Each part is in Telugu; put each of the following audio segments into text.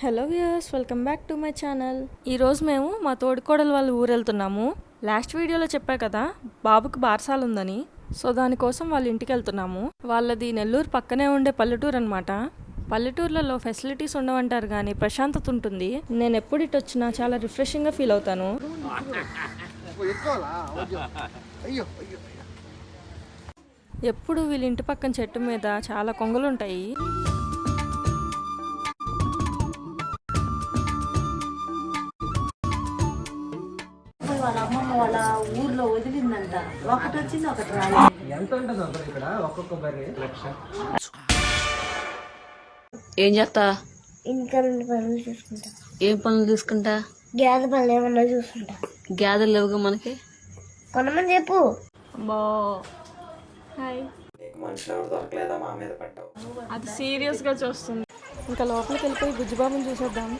Hello viewers welcome back to my channel. ఈరోజు మేము మా తోడికోడలు వాళ్ళ ఊరు వెళ్తున్నాము. లాస్ట్ వీడియోలో చెప్పా కదా బాబుకి బార్సాలు ఉందని. సో దానికోసం వాళ్ళ ఇంటికి వెళ్తున్నాము. వాళ్ళది నెల్లూరు పక్కనే ఉండే పల్లెటూరు అనమాట పల్లెటూర్లలో ఫెసిలిటీస్ ఉండవంటారు కానీ ప్రశాంతత ఉంటుంది. నేను ఎప్పుడు ఇటు వచ్చినా చాలా రిఫ్రెషింగ్గా ఫీల్ అవుతాను. ఎప్పుడు వీళ్ళ ఇంటి పక్కన చెట్టు మీద చాలా కొంగలు ఉంటాయి. ఊర్లో వదిలిందంట. ఒకటి వచ్చింది ఒకటి రాలేదు. ఎంత ఉంటుంది అప్పుడు ఇక్కడ? ఒక్కొక్క బర్రె. లక్ష. ఏం చేస్తా ఇంకా రెండు పనులు చూసుకుంటా. ఏం పనులు తీసుకుంటా గ్యాస్ పనులు ఏమన్నా చూసుకుంటా. గ్యాదర్ లేవుగా మనకి? కొనమని చెప్పు. మనుషులు ఎవరు దొరకలేదా మా మీద పడ్డావు? అది సీరియస్గా చూస్తుంది. ఇంకా లోపలికి వెళ్ళిపోయి బుజ్జిబాబుని చూసేద్దాం.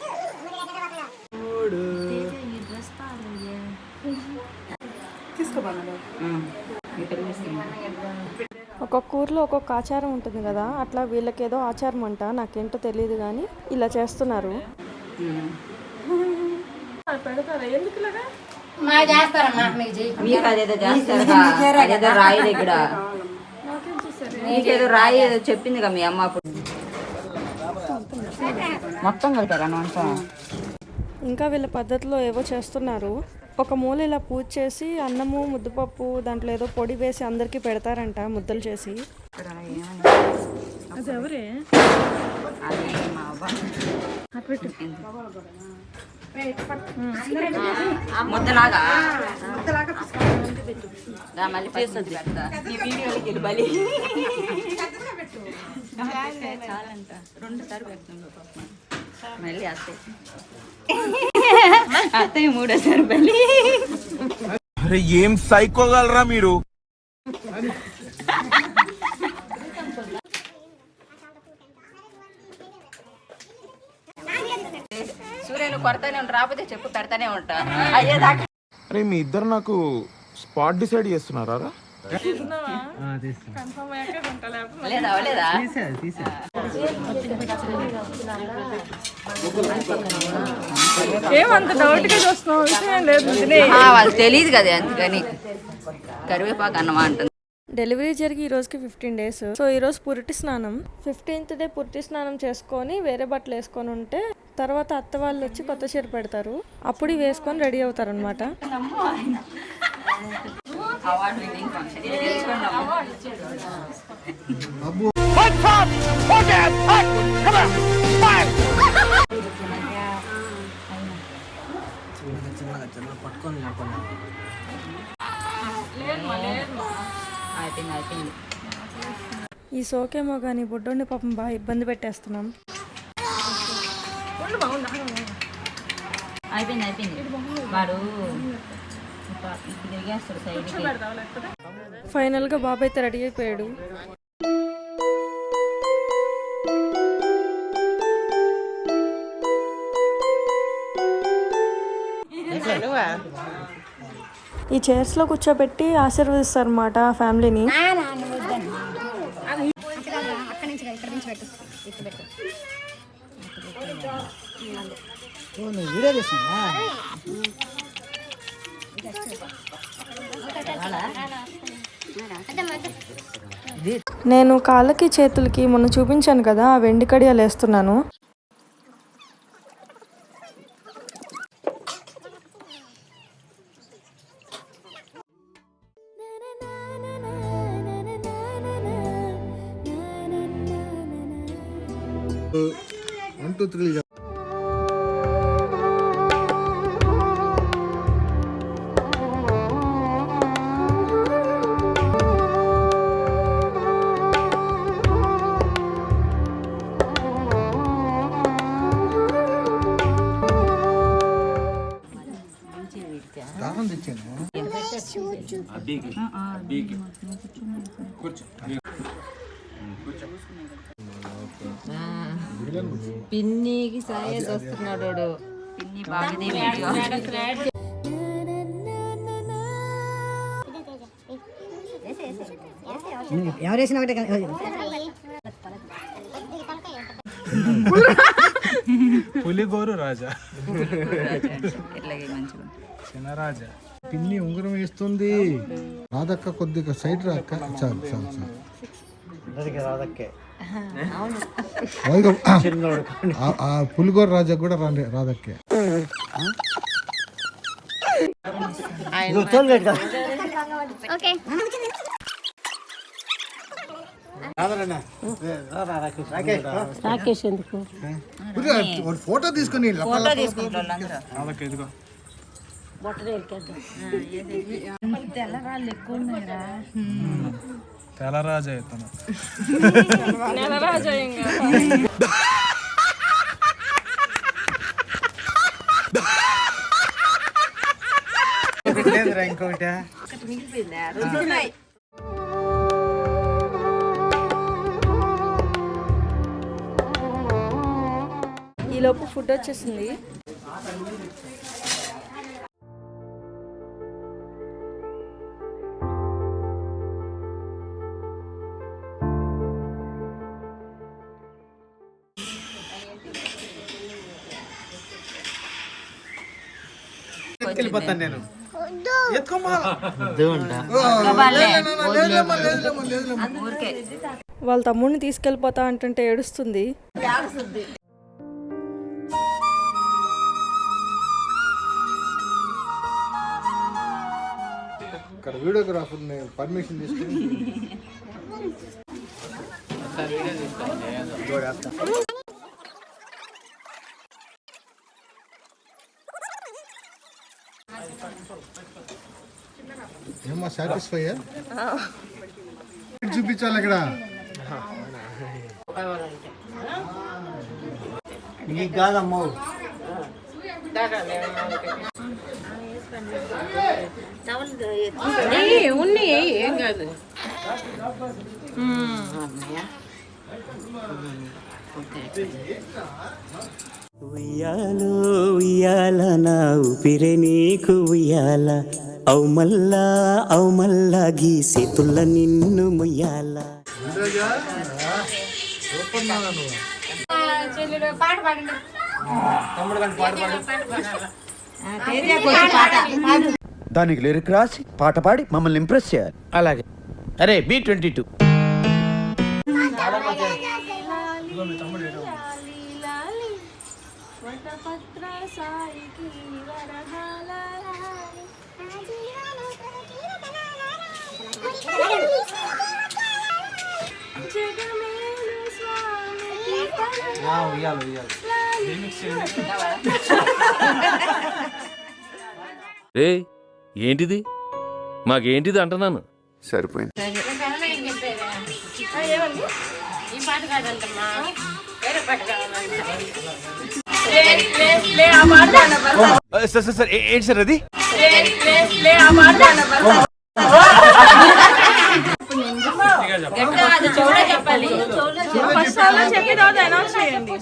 ఒక్కొక్క ఊర్లో ఒక్కొక్క ఆచారం ఉంటుంది కదా అట్లా వీళ్ళకి ఏదో ఆచారం అంట నాకేంటో తెలియదు కానీ ఇలా చేస్తున్నారు. అదేదో రాయి దగ్గర. నీకేదో రాయి ఏదో చెప్పింది కదా మీ అమ్మ అప్పుడు. మొత్తం కలిపారు ఇంకా వీళ్ళ పద్ధతిలో ఏవో చేస్తున్నారు. ఒక మూల ఇలా పూజ చేసి అన్నము ముద్దపప్పు దాంట్లో ఏదో పొడి వేసి అందరికీ పెడతారంట ముద్దలు చేసి. అది ఎవరే? అది మా అవ్వ. ముద్దలాగా? దా, మళ్ళీ చాలంట. రెండు సార్లు పెడుతుంది అత్తయ్య మూడోసారి బలి అరే ఏం సైకోగలరా మీరు? సూర్యుని కొడతానే ఉంటా రాకపోతే చెప్పు పెడతానే ఉంటా. అయ్యేదాకా. అరే మీ ఇద్దరు నాకు స్పాట్ డిసైడ్ చేస్తున్నారా చూస్తున్నావు? విషయం లేదు వాళ్ళకి తెలియదు కదా అందుకని. కరివేపాకు అన్నమా అంటుంది. డెలివరీ జరిగి ఈ రోజుకి ఫిఫ్టీన్ డేస్ సో ఈ రోజు పురిటి స్నానం. ఫిఫ్టీన్త్ డే పురిటి స్నానం చేసుకొని వేరే బట్టలు వేసుకొని ఉంటే తర్వాత అత్త వాళ్ళు వచ్చి కొత్త చీర పెడతారు. అప్పుడు వేసుకొని రెడీ అవుతారు అనమాట అవార్డు విన్నింగ్ ఫంక్షన్. ఇది చిన్న పట్టుకొని లేకుండా అయిపోయింది అయిపోయింది ఈ సోకేమో కానీ బుడ్డోని పాపం బాగా ఇబ్బంది పెట్టేస్తున్నాం. అయిపోయింది అయిపోయింది. వాడు ఫైనల్గా బాబు అయితే రెడీ అయిపోయాడు. ఈ చైర్స్లో కూర్చోబెట్టి ఆశీర్వదిస్తారు అన్నమాట ఫ్యామిలీని. నువ్వు వీడియో నేను కాళ్ళకి చేతులకి మొన్న చూపించాను కదా ఆ వెండి కడియాలు వేస్తున్నాను. వన్ టూ త్రీ పిన్నికి సాయే వస్తున్నాడు. పిన్ని బాగానే వీడియో ఎవరేసిన ఒకటే కదా. పులిగోరు రాజా. ఇట్లాగే మంచిగా ఉంటుంది. చిన్న రాజా. పిన్ని ఉంగరం వేస్తుంది. రాదక్క కొద్దిగా సైడ్ రాక్క చాలు చాలు చాలు. ఆ- ఆ పులిగోర రాజా కూడా రాండి రాదక్కే రాకేష్. ఎందుకు? ఒక ఫోటో తీసుకొని ఫోటో తీసుకుంటారు ఈలోపు ఫుడ్ వచ్చేసింది. వెళ్ళిపోతాను నేను. ఊరికే వాళ్ళ. తమ్ముడిని తీసుకెళ్ళిపోతా అంటుంటే ఏడుస్తుంది. ఇక్కడ వీడియోగ్రాఫర్ పర్మిషన్ తీసుకుని ఏమో సాటిస్ఫై చూపించాలి ఇక్కడ. నీకు కాదమ్మో ఉయ్యాలో ఉయ్యాల నా ఊపిరే నీకు ఉయ్యాల అవు మల్లా అవు మల్లా గీసేతుల్ల నిన్ను ముయ్యాల దానికి లిరిక్ రాసి పాట పాడి మమ్మల్ని ఇంప్రెస్ చేయాలి. అలాగే. అరే బి ట్వంటీ టూ ఉయ్యాలి ఉయ్యాలి. రే ఏంటిది? మాకేంటిది అంటున్నాను? సరిపోయింది. సార్. సార్ సార్ ఏంటి సార్ అది? ఫస్ట్ అలా చెప్పి తర్వాత అనౌన్స్ చేయండి.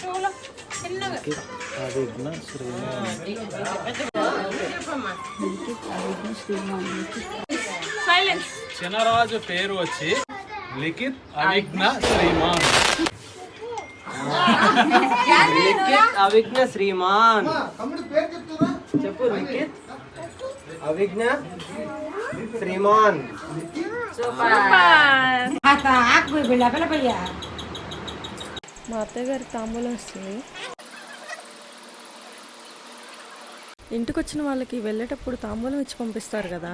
సైలెన్స్ చిన్నరాజు పేరు వచ్చి లిఖిత్ అవిఘ్న శ్రీమాన్ అవిఘ్న శ్రీమాన్ చెప్పు లిఖిత్ అవిఘ్న శ్రీమాన్ మా అత్తయ్య గారికి తాంబూలం వస్తుంది ఇంటికి వచ్చిన వాళ్ళకి వెళ్ళేటప్పుడు తాంబూలం ఇచ్చి పంపిస్తారు కదా.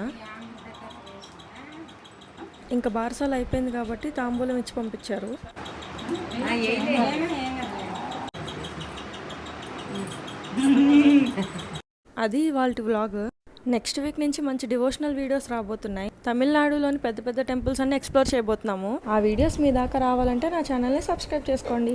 ఇంకా బారసాలు అయిపోయింది కాబట్టి తాంబూలం ఇచ్చి పంపించారు. అది వాళ్ళ వ్లాగ్. నెక్స్ట్ వీక్ నుంచి మంచి డివోషనల్ వీడియోస్ రాబోతున్నాయి. తమిళనాడులోని పెద్ద పెద్ద టెంపుల్స్ అన్ని ఎక్స్ప్లోర్ చేయబోతున్నాము. ఆ వీడియోస్ మీ దాకా రావాలంటే నా ఛానల్ని సబ్స్క్రైబ్ చేసుకోండి.